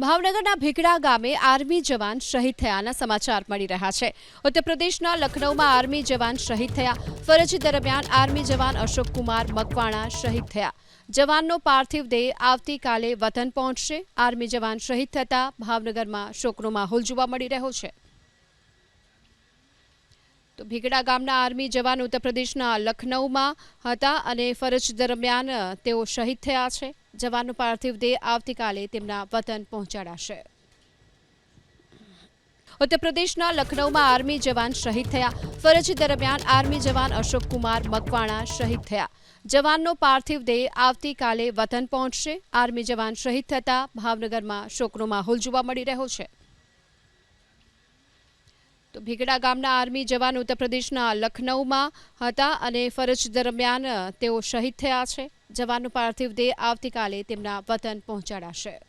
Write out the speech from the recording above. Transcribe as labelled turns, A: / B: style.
A: ભાવનગરના ભીગડા ગામે આર્મી જવાન શહીદ થયાના સમાચાર મળી રહ્યા છે. ઉત્તર પ્રદેશના લખનૌમાં આર્મી જવાન શહીદ થયા. ફરજ દરમિયાન આર્મી જવાન અશોક કુમાર મકવાણા શહીદ થયા. જવાનનો પાર્થિવ દેહ આવતીકાલે વતન પહોંચશે. આર્મી જવાન શહીદ થતા ભાવનગરમાં શોકનો માહોલ જોવા મળી રહ્યો છે. તો ભીગડા ગામના આર્મી જવાન ઉત્તર લખનૌમાં હતા અને ફરજ દરમિયાન તેઓ શહીદ થયા છે. જવાનનો પાર્થિવ દેહ આવતીકાલે તેમના વતન પહોંચાડાશે. ઉત્તર લખનૌમાં આર્મી જવાન શહીદ થયા. ફરજ દરમિયાન આર્મી જવાન અશોક કુમાર મકવાણા શહીદ થયા. જવાનનો પાર્થિવ દેહ આવતીકાલે વતન પહોંચશે. આર્મી જવાન શહીદ થતા ભાવનગરમાં શોકનો માહોલ જોવા મળી રહ્યો છે. ભીગડા ગામના આર્મી જવાન ઉત્તર પ્રદેશના લખનૌમાં હતા અને ફરજ દરમિયાન તેઓ શહીદ થયા છે. જવાનનું પાર્થિવ દેહ આવતીકાલે તેમના વતન પહોંચાડાશે.